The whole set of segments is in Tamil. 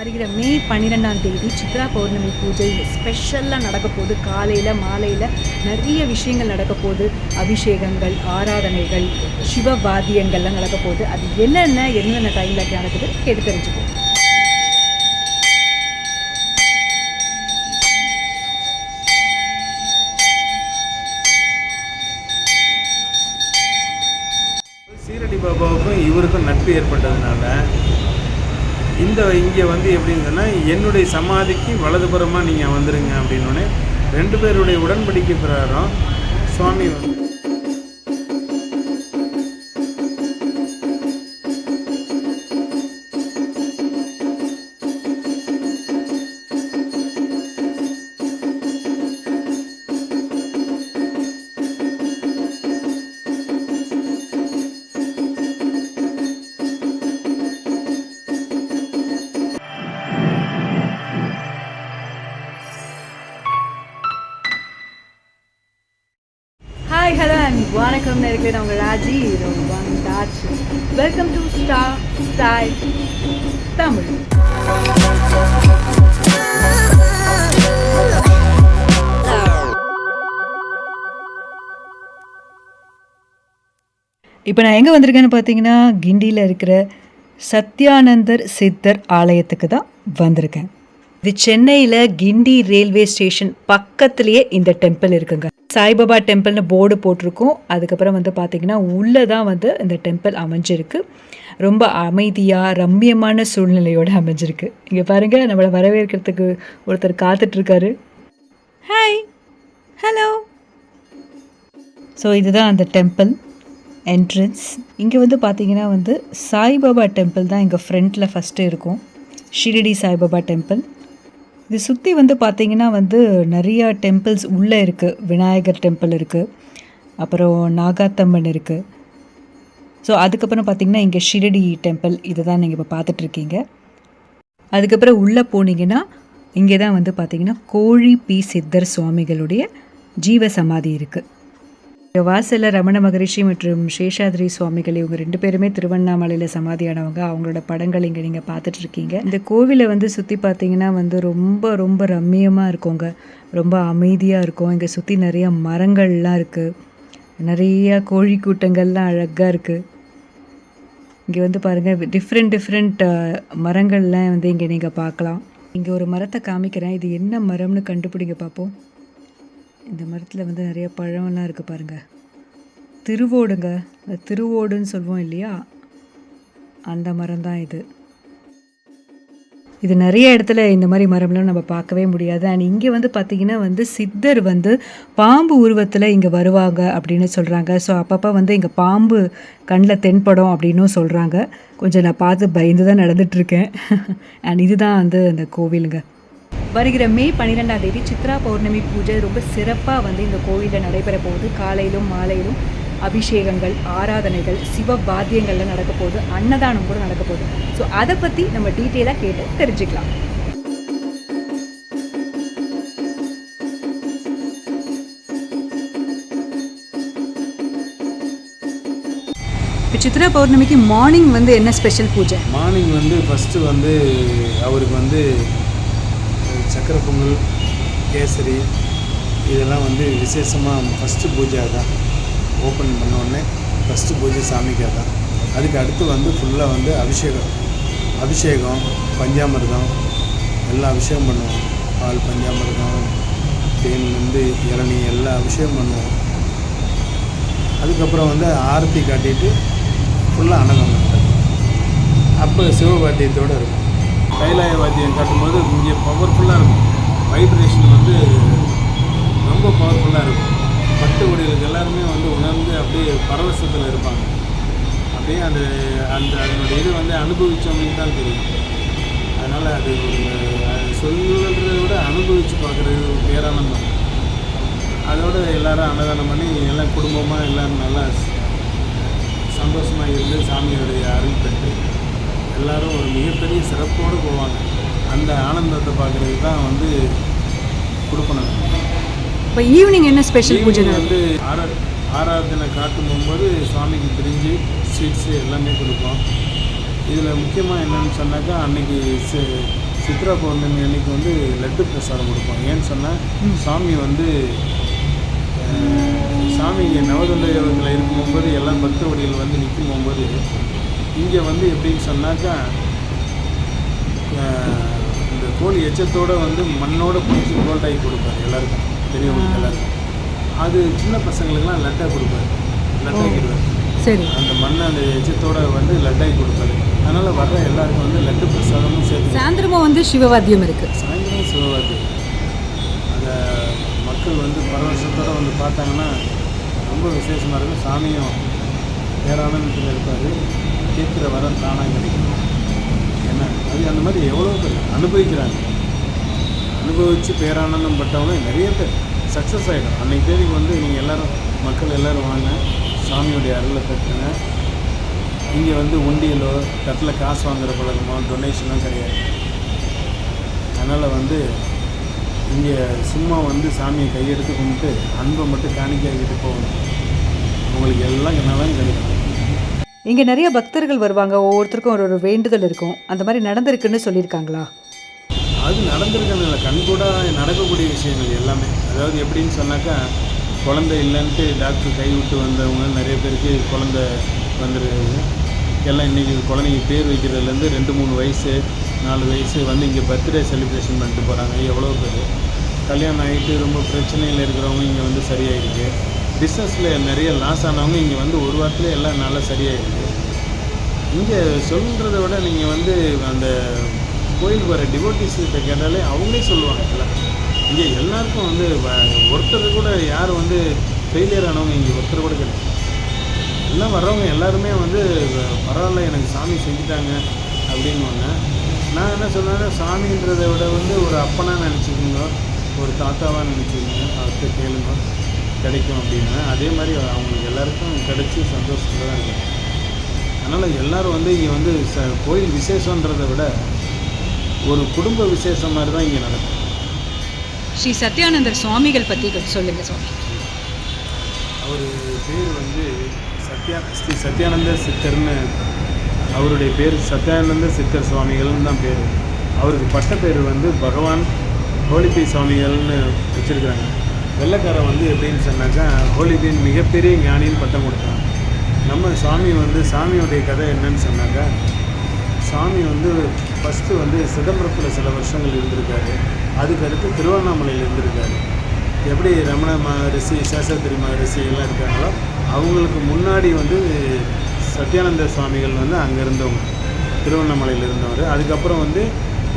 வருகிற மே பன்னிரெண்டாம் தேதி சித்ரா பௌர்ணமி பூஜை ஸ்பெஷலாக நடக்க போகுது. காலையில் மாலையில் நிறைய விஷயங்கள் நடக்க போகுது. அபிஷேகங்கள் ஆராதனைகள் சிவ வாத்தியங்கள்லாம் நடக்க போகுது. அது என்னென்ன என்னென்ன டைமில் நடக்குது கேட்டு தெரிஞ்சுப்போம் இங்கே வந்து எப்படின்னு சொன்னால் என்னுடைய சமாதிக்கு வலதுபுறமாக நீங்கள் வந்துருங்க அப்படின்னோடனே ரெண்டு பேருடைய உடன்படிக்கை பிரகாரம் சுவாமி வந்து வணக்கம் நேர்களே நான் உங்கள் ராஜி. வந்தாச்சு welcome to star style Tamil. இப்போ நான் எங்கே வந்திருக்கேன்னு பார்த்தீங்கன்னா கிண்டியில் இருக்கிற சத்யானந்தர் சித்தர் ஆலயத்துக்கு தான் வந்திருக்கேன். இது சென்னையில் கிண்டி ரயில்வே ஸ்டேஷன் பக்கத்துலேயே இந்த டெம்பிள் இருக்குங்க. சாய்பாபா டெம்பிள்னு போர்டு போட்டிருக்கோம். அதுக்கப்புறம் வந்து பார்த்திங்கன்னா உள்ளே தான் வந்து இந்த டெம்பிள் அமைஞ்சிருக்கு. ரொம்ப அமைதியாக ரம்மியமான சூழ்நிலையோடு அமைஞ்சிருக்கு. இங்கே பாருங்கள் நம்மளை வரவேற்கிறதுக்கு ஒருத்தர் காத்துட்ருக்காரு. ஹாய் ஹலோ ஸோ இதுதான் அந்த டெம்பிள் என்ட்ரன்ஸ் இங்கே வந்து பார்த்தீங்கன்னா வந்து சாய்பாபா டெம்பிள் தான் எங்கள் ஃப்ரண்ட்டில் ஃபஸ்ட்டு இருக்கும். ஷிரடி சாய்பாபா டெம்பிள் இது சுற்றி வந்து பார்த்தீங்கன்னா வந்து நிறையா டெம்பிள்ஸ் உள்ளே இருக்குது விநாயகர் டெம்பிள் இருக்குது அப்புறம் நாகாத்தம்மன் இருக்குது ஸோ அதுக்கப்புறம் பார்த்தீங்கன்னா இங்கே ஷிரடி டெம்பிள் இதை தான் நீங்கள் இப்போ பார்த்துட்ருக்கீங்க அதுக்கப்புறம் உள்ளே போனீங்கன்னா இங்கே தான் வந்து பார்த்தீங்கன்னா கோழி பி சித்தர் சுவாமிகளுடைய ஜீவ சமாதி இருக்குது வாசலில் ரமண மகரிஷி மற்றும் சேஷாதிரி சுவாமிகள் இவங்க ரெண்டு பேருமே திருவண்ணாமலையில் சமாதியானவங்க. அவங்களோட படங்கள் இங்கே நீங்கள் பார்த்துட்டு இருக்கீங்க இந்த கோவிலை வந்து சுற்றி பார்த்தீங்கன்னா வந்து ரொம்ப ரொம்ப ரம்மியமாக இருக்குங்க. ரொம்ப அமைதியாக இருக்கும். இங்கே சுற்றி நிறைய மரங்கள்லாம் இருக்குது நிறைய கோழி கூட்டங்கள்லாம் அழகாக இருக்குது இங்கே வந்து பாருங்கள் டிஃப்ரெண்ட் டிஃப்ரெண்ட் மரங்கள்லாம் வந்து இங்கே நீங்கள் பார்க்கலாம். இங்கே ஒரு மரத்தை காமிக்கிறேன். இது என்ன மரம்னு கண்டுபிடிங்க பார்ப்போம் இந்த மரத்தில் வந்து நிறைய பழம்லாம் இருக்குது பாருங்கள் திருவோடுங்க. இந்த திருவோடுன்னு சொல்லுவோம் இல்லையா? அந்த மரம் தான் இது. இது நிறைய இடத்துல இந்த மாதிரி மரம்லாம் நம்ம பார்க்கவே முடியாது. அண்ட் இங்கே வந்து பார்த்திங்கன்னா வந்து சித்தர் வந்து பாம்பு உருவத்தில் இங்கே வருவாங்க அப்படின்னு சொல்கிறாங்க ஸோ அப்பப்போ வந்து இங்கே பாம்பு கண்ணில் தென்படும் அப்படின்னும் சொல்கிறாங்க கொஞ்சம் நான் பார்த்து பயந்து தான் நடந்துகிட்ருக்கேன் அண்ட் இதுதான் வந்து அந்த கோவிலுங்க. வருகிற மே பன்னிரெண்டாம் தேதி சித்ரா பௌர்ணமி பூஜை ரொம்ப சிறப்பாக வந்து இந்த கோவிலில் நடைபெற போகுது. காலையிலும் மாலையிலும் அபிஷேகங்கள் ஆராதனைகள் சிவ வாத்தியங்கள்லாம் நடக்க போகுது. அன்னதானம் கூட நடக்க போகுது. ஸோ அதை பற்றி நம்ம டீட்டெயிலாக கேட்டு தெரிஞ்சுக்கலாம். இப்போ சித்ரா பௌர்ணமிக்கு மார்னிங் வந்து என்ன ஸ்பெஷல் பூஜை? மார்னிங் வந்து ஃபஸ்ட்டு வந்து அவருக்கு வந்து சக்கரை பொங்கல் கேசரி இதெல்லாம் வந்து விசேஷமாக ஃபஸ்ட்டு பூஜை தான் ஓப்பன் பண்ணோடனே ஃபஸ்ட்டு பூஜை சாமிக்காக தான் அதுக்கு அடுத்து வந்து ஃபுல்லாக வந்து அபிஷேகம். அபிஷேகம் பஞ்சாமிர்தம் எல்லாம் அபிஷேகம் பண்ணுவோம். பால் பஞ்சாமிர்தம் தேன்லேருந்து இளநி எல்லாம் அபிஷேகம் பண்ணுவோம். அதுக்கப்புறம் வந்து ஆரத்தி காட்டிட்டு ஃபுல்லாக அன்னதானம் நடக்கும். அப்போ சிவபாட்டியத்தோடு இருக்கும். கைலாய வாத்தியம் காட்டும்போது இங்கே பவர்ஃபுல்லாக இருக்கும். வைப்ரேஷன் வந்து ரொம்ப பவர்ஃபுல்லாக இருக்கும். பட்டு கொடிகளுக்கு எல்லாருமே வந்து உணர்ந்து அப்படியே பரவசத்தில் இருப்பாங்க. அப்படியே அந்த அந்த அதனுடைய இது வந்து அனுபவித்தவங்களுக்கு தான் தெரியும். அதனால் அது ஒரு சொல்லுறதை விட அனுபவித்து பார்க்குறது ஒரு பேரானந்தம் அதோடு எல்லாரும் அன்னதானம் பண்ணி எல்லாம் குடும்பமாக எல்லோரும் நல்லா சந்தோஷமாக இருந்து சாமியோடைய அருள் பெற்று எல்லாரும் ஒரு மிகப்பெரிய சிறப்போடு போவாங்க. அந்த ஆனந்தத்தை பார்க்குறதுக்கு தான் வந்து கொடுக்கணும். இப்போ ஈவினிங் என்ன ஸ்பெஷல் பூஜை வந்து ஆரா ஆராதனை காட்டும் போகும்போது சுவாமிக்கு பிரிஞ்சு ஸ்வீட்ஸு எல்லாமே கொடுப்போம். இதில் முக்கியமாக என்னன்னு சொன்னாக்கா அன்னைக்கு சி- சித்ரா பௌர்ணமி அன்னைக்கு வந்து லட்டு பிரசாதம் கொடுப்போம். ஏன்னு சொன்னால் சாமி வந்து சாமி நவதுண்ட யோகத்தில் இருக்கும்போது எல்லாம் பக்தவடிகள் வந்து நிற்கும் போகும்போது இங்கே வந்து எப்படின்னு சொன்னாக்கா இந்த கோழி எச்சத்தோட வந்து மண்ணோட பிடிச்சி கோல்டாகி கொடுப்பாரு எல்லாருக்கும். பெரியவங்களுக்கு எல்லாருக்கும். அது சின்ன பசங்களுக்கெல்லாம் லட்டாக கொடுப்பாரு. லட்டாக்கிடுவார் சரி. அந்த மண்ணை அந்த எச்சத்தோட வந்து லட்டாகி கொடுப்பாரு. அதனால் வர்ற எல்லாருக்கும் வந்து லட்டு பிரசாதமும் சேர்த்து சாயந்தரமும் வந்து சிவவாத்தியம் இருக்குது சாயந்தரம் சிவராத்திரி அதை மக்கள் வந்து பரவசத்தோடு வந்து பார்த்தாங்கன்னா ரொம்ப விசேஷமாக இருக்கும். சாமியும் பேரானந்தத்தில் இருப்பார். கேட்குற வரம் தானாக கிடைக்கும். என்ன? அது அந்த மாதிரி எவ்வளோ பேர் அனுபவிக்கிறாங்க. அனுபவித்து பேரானந்தம் பட்டவங்க நிறைய பேர். சக்ஸஸ் ஆகிடும் அன்னைக்கு தேதிக்கு வந்து நீங்கள் எல்லோரும் மக்கள் எல்லோரும் வாங்க. சாமியுடைய அருளை பெற்றுங்க. இங்கே வந்து உண்டியலோ தட்டில் காசு வாங்குற பழக்கமோ டொனேஷனோ கிடையாது. அதனால் வந்து இங்கே சும்மா வந்து சாமியை கையெடுத்து கும்பிட்டு அன்பை மட்டும் காணிக்காக்கிட்டு போகணும். உங்களுக்கு எல்லாம் என்னாலும் கிடைக்கும். இங்கே நிறைய பக்தர்கள் வருவாங்க. ஒவ்வொருத்தருக்கும் ஒரு ஒரு வேண்டுதல் இருக்கும். அந்த மாதிரி நடந்திருக்குன்னு சொல்லியிருக்காங்களா? அது நடந்திருக்கிறதுல கண்கூட நடக்கக்கூடிய விஷயங்கள் எல்லாமே. அதாவது எப்படின்னு சொன்னாக்கா குழந்தை இல்லைன்ட்டு டாக்டர் கைவிட்டு வந்தவங்க நிறைய பேருக்கு குழந்தை வந்துருக்குது. எல்லாம் இன்றைக்கி குழந்தைங்க பேர் வைக்கிறதுலேருந்து ரெண்டு மூணு வயசு நாலு வயசு வந்து இங்கே பர்த்டே செலிப்ரேஷன் பண்ணிட்டு போகிறாங்க எவ்வளோ பேர். கல்யாணம் ஆகிட்டு ரொம்ப பிரச்சனையில் இருக்கிறவங்க இங்கே வந்து சரியாயிருக்கு. பிஸ்னஸில் நிறைய லாஸ் ஆனவங்க இங்கே வந்து ஒரு வாரத்தில் எல்லாம் நல்லா சரியாயிருக்கு இங்கே சொல்கிறத விட நீங்கள் வந்து அந்த கோயிலுக்கு வர டிவோட்டிஸ்கிட்ட கேட்டாலே அவங்களே சொல்லுவாங்க எல்லாம் இங்கே எல்லாருக்கும் வந்து வ- ஒருத்தர் கூட யார் வந்து ஃபெயிலியர் ஆனவங்க இங்கே ஒருத்தர் கூட கிடையாது. எல்லாம் வர்றவங்க எல்லாருமே வந்து பரவாயில்ல எனக்கு சாமி செஞ்சுட்டாங்க அப்படின்வாங்க நான் என்ன சொன்னேன்னா சாமின்றதை விட வந்து ஒரு அப்பனாக நினச்சிக்கோங்க ஒரு தாத்தாவாக நினச்சிக்கோங்க அவர்கிட்ட கேளுங்க. கிடைக்கும் அப்படின்னு அதே மாதிரி அவங்களுக்கு எல்லாருக்கும் கிடைச்சி சந்தோஷத்தில் தான் இருக்கும் அதனால் எல்லாரும் வந்து இங்கே வந்து ச கோயில் விசேஷன்றதை விட ஒரு குடும்ப விசேஷம் மாதிரி தான் இங்கே நடக்கும். ஸ்ரீ சத்யானந்தர் சுவாமிகள் பற்றி சொல்லுங்கள் சுவாமி. அவர் பேர் வந்து சத்யா ஸ்ரீ சத்யானந்த சித்தர்னு அவருடைய பேர் சத்யானந்த சித்தர் சுவாமிகள்னு தான் பேர். அவருக்கு பட்ட பேர் வந்து பகவான் ஹோலிபி சுவாமிகள்னு வச்சுருக்காங்க வெள்ளைக்காரன் வந்து எப்படின்னு சொன்னாக்கா ஹோலிபின் மிகப்பெரிய ஞானின்னு பட்டம் கொடுத்தான். நம்ம சாமி வந்து சாமியுடைய கதை என்னன்னு சொன்னாக்கா சாமி வந்து ஃபஸ்ட்டு வந்து சிதம்பரத்தில் சில வருஷங்கள் இருந்திருக்காரு. அதுக்கடுத்து திருவண்ணாமலையில் இருந்திருக்காரு. எப்படி ரமண மகரிஷி சேஷாத்திரி மகரிஷி எல்லாம் இருக்காங்களோ அவங்களுக்கு முன்னாடி வந்து சத்யானந்த சுவாமிகள் வந்து அங்கே இருந்தவங்க. திருவண்ணாமலையில் இருந்தவர். அதுக்கப்புறம் வந்து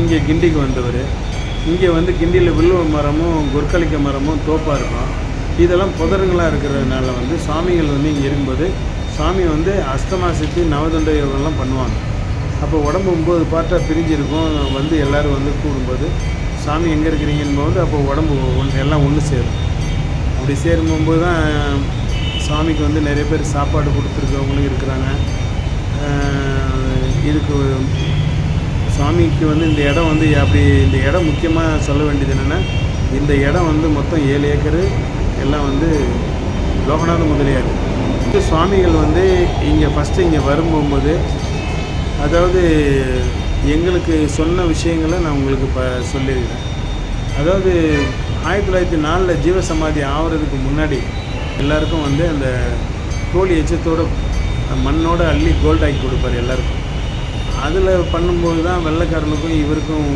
இங்கே கிண்டிக்கு வந்தவர். இங்கே வந்து கிண்டியில் வில்லுவ மரமும் குர்கலிக்க மரமும் தோப்பாக இருக்கும். இதெல்லாம் புதருங்களாக இருக்கிறதுனால வந்து சாமிகள் வந்து இங்கே இருக்கும்போது சாமி வந்து அஷ்டமா சித்தி நவதண்ட யோகம்லாம் பண்ணுவாங்க. அப்போ உடம்பு ஒம்பது பார்ட்டாக பிரிஞ்சிருக்கும். வந்து எல்லோரும் வந்து கூடும்போது சாமி எங்கே இருக்கிறீங்கன்னு போது அப்போ உடம்பு ஒன்று எல்லாம் ஒன்று சேரும். அப்படி சேரும்போது தான் சாமிக்கு வந்து நிறைய பேர் சாப்பாடு கொடுத்துருக்கவங்களும் இருக்கிறாங்க. இதுக்கு சாமிக்கு வந்து இந்த இடம் வந்து அப்படி இந்த இடம் முக்கியமாக சொல்ல வேண்டியது என்னென்னா இந்த இடம் வந்து மொத்தம் ஏழு ஏக்கரு. எல்லாம் வந்து லோகநாத முதலியார். இந்த சுவாமிகள் வந்து இங்கே ஃபஸ்ட்டு இங்கே வரும்போது அதாவது எங்களுக்கு சொன்ன விஷயங்களை நான் உங்களுக்கு இப்போ சொல்லியிருக்கிறேன் அதாவது ஆயிரத்தி தொள்ளாயிரத்தி நாலில் ஜீவசமாதி ஆகிறதுக்கு முன்னாடி எல்லாருக்கும் வந்து அந்த கோழி எச்சத்தோட மண்ணோட அள்ளி கோல்டாக்கி கொடுப்பார் எல்லாருக்கும். அதில் பண்ணும்போது தான் வெள்ளைக்காரனுக்கும் இவருக்கும்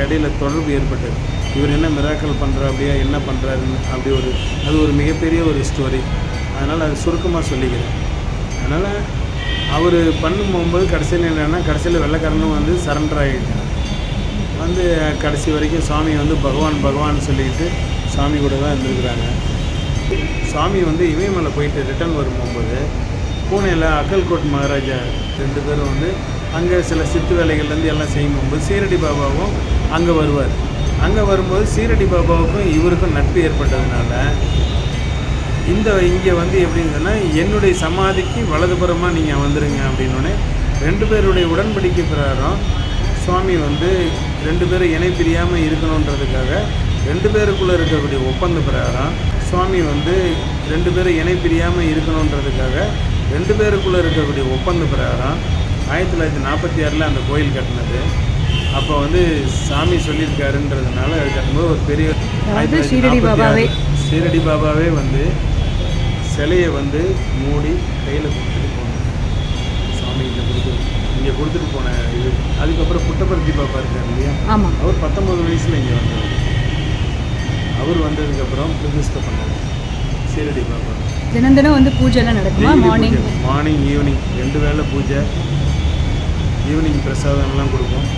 இடையில தொடர்பு ஏற்பட்டது. இவர் என்ன மிராக்கல் பண்ணுறா அப்படியா என்ன பண்ணுறாருன்னு அப்படி ஒரு அது ஒரு மிகப்பெரிய ஒரு ஸ்டோரி அதனால் அது சுருக்கமாக சொல்லிக்கிறேன். அதனால் அவர் பண்ணும்போது கடைசியில் என்னென்னா கடைசியில் வெள்ளைக்காரனும் வந்து சரண்டர் ஆகிட்டான். வந்து கடைசி வரைக்கும் சாமி வந்து பகவான் பகவான் சொல்லிட்டு சாமி கூட தான் இருந்திருக்கிறாங்க. சாமி வந்து இமயமலை போயிட்டு ரிட்டர்ன் வரும்போது பூனேயில் அக்கல்கோட் மகாராஜா ரெண்டு பேரும் வந்து அங்கே சில சித்து வேலைகள்லேருந்து எல்லாம் செய்யும்போது சீரடி பாபாவும் அங்கே வருவார். அங்கே வரும்போது சீரடி பாபாவுக்கும் இவருக்கும் நட்பு ஏற்பட்டதுனால இந்த இங்கே வந்து எப்படின்னு சொன்னால் என்னுடைய சமாதிக்கு வலதுபுறமாக நீங்கள் வந்துடுங்க அப்படின்னோடனே ரெண்டு பேருடைய உடன்படிக்கை பிரகாரம் சுவாமி வந்து ரெண்டு பேரும் இணை பிரியாமல் இருக்கணுன்றதுக்காக ரெண்டு பேருக்குள்ளே இருக்கக்கூடிய ஒப்பந்த பிரகாரம் சுவாமி வந்து ரெண்டு பேரும் இணை பிரியாமல் இருக்கணுன்றதுக்காக ரெண்டு பேருக்குள்ளே இருக்கக்கூடிய ஒப்பந்த பிரகாரம் ஆயிரத்தி தொள்ளாயிரத்தி நாற்பத்தி ஆறில் அந்த கோயில் கட்டினது. அப்போ வந்து சாமி சொல்லியிருக்காருன்றதுனால அது கட்டும்போது ஒரு பெரிய அதாவது ஷீரடி பாபாவே. ஷீரடி பாபாவே வந்து சிலையை வந்து மூடி கையில் கொடுத்துட்டு போனார். சாமி கிட்ட கொடுத்து இங்கே கொடுத்துட்டு போன இது. அதுக்கப்புறம் புட்டபர்த்தி பாப்பா இருக்கார் இல்லையா? அவர் பத்தொம்பது வயசில் இங்கே வந்தார் அவர் வந்ததுக்கப்புறம் பிரதிஷ்டை பண்ணார். ஷீரடி பாபா. தினம் தினம் வந்து பூஜைலாம் நடக்குமா? மார்னிங் மார்னிங் ஈவினிங் ரெண்டு வேளை பூஜை. ஈவினிங் பிரசாதம்லாம் கொடுப்போம்.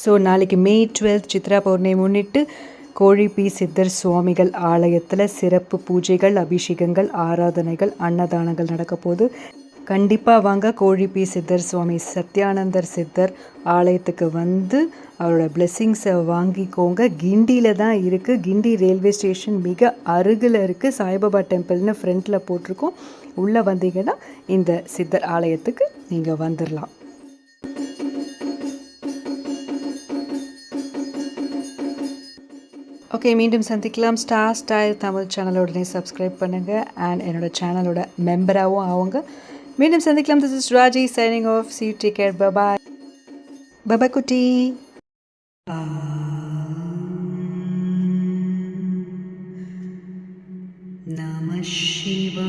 ஸோ நாளைக்கு மே டுவெல்த் சித்ரா பௌர்ணமி முன்னிட்டு கோழிப்பி சித்தர் சுவாமிகள் ஆலயத்தில் சிறப்பு பூஜைகள் அபிஷேகங்கள் ஆராதனைகள் அன்னதானங்கள் நடக்க போது கண்டிப்பாக வாங்க. கோழிப்பி சித்தர் சுவாமி சத்யானந்தர் சித்தர் ஆலயத்துக்கு வந்து அவரோட பிளெஸ்ஸிங்ஸை வாங்கிக்கோங்க. கிண்டியில் தான் இருக்குது கிண்டி ரயில்வே ஸ்டேஷன் மிக அருகில் இருக்குது சாய்பாபா டெம்பிள்னு ஃப்ரண்ட்டில் போட்டிருக்கோம். உள்ளே வந்தீங்கன்னா இந்த சித்தர் ஆலயத்துக்கு நீங்கள் வந்துடலாம் ஓகே மீண்டும் சந்திக்கலாம். ஸ்டார் ஸ்டைல் தமிழ் சேனலோடனே சப்ஸ்கிரைப் பண்ணுங்கள் அண்ட் என்னோட சேனலோட மெம்பராகவும் ஆகுங்க மீண்டும் சந்திக்கலாம். This is Raji signing off see take care bye bye Baba குட்டி. நம சிவா